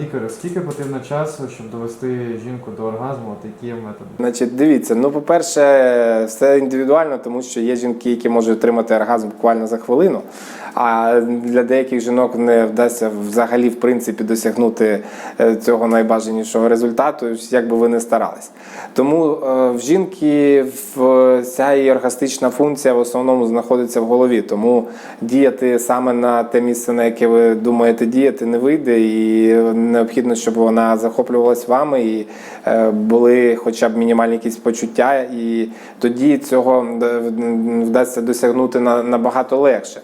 Лікар, скільки потрібно часу, щоб довести жінку до оргазму, от які методи? Значить, дивіться, ну по-перше, все індивідуально, тому що є жінки, які можуть отримати оргазм буквально за хвилину. А для деяких жінок не вдасться взагалі в принципі досягнути е, цього найбажанішого результату, як би ви не старались. Тому е, в жінки вся її оргастична функція в основному знаходиться в голові. Тому діяти саме на те місце, на яке ви думаєте діяти, не вийде, і необхідно, щоб вона захоплювалась вами і е, були хоча б мінімальні якісь почуття, і тоді цього е, вдасться досягнути на- набагато легше.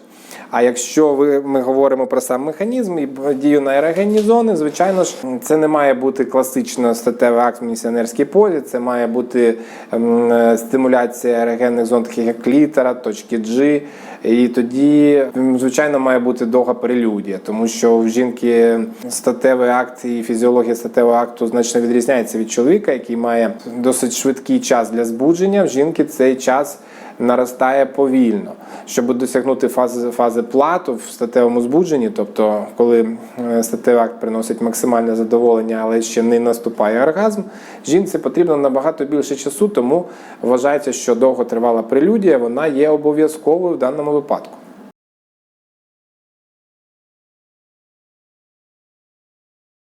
А якщо ви ми говоримо про сам механізм і дію на ерогенні зони, звичайно ж, це не має бути класично статевий акт в місіонерській позі, це має бути ем, стимуляція ерогенних зон, таких як клітера, точки G. І тоді, звичайно, має бути довга прелюдія, тому що в жінки статевий акт і фізіологія статевого акту значно відрізняється від чоловіка, який має досить швидкий час для збудження. В жінки цей час наростає повільно. Щоб досягнути фази, фази плату в статевому збудженні, тобто коли е, статевий акт приносить максимальне задоволення, але ще не наступає оргазм, жінці потрібно набагато більше часу, тому вважається, що довготривала прелюдія вона є обов'язковою в даному випадку.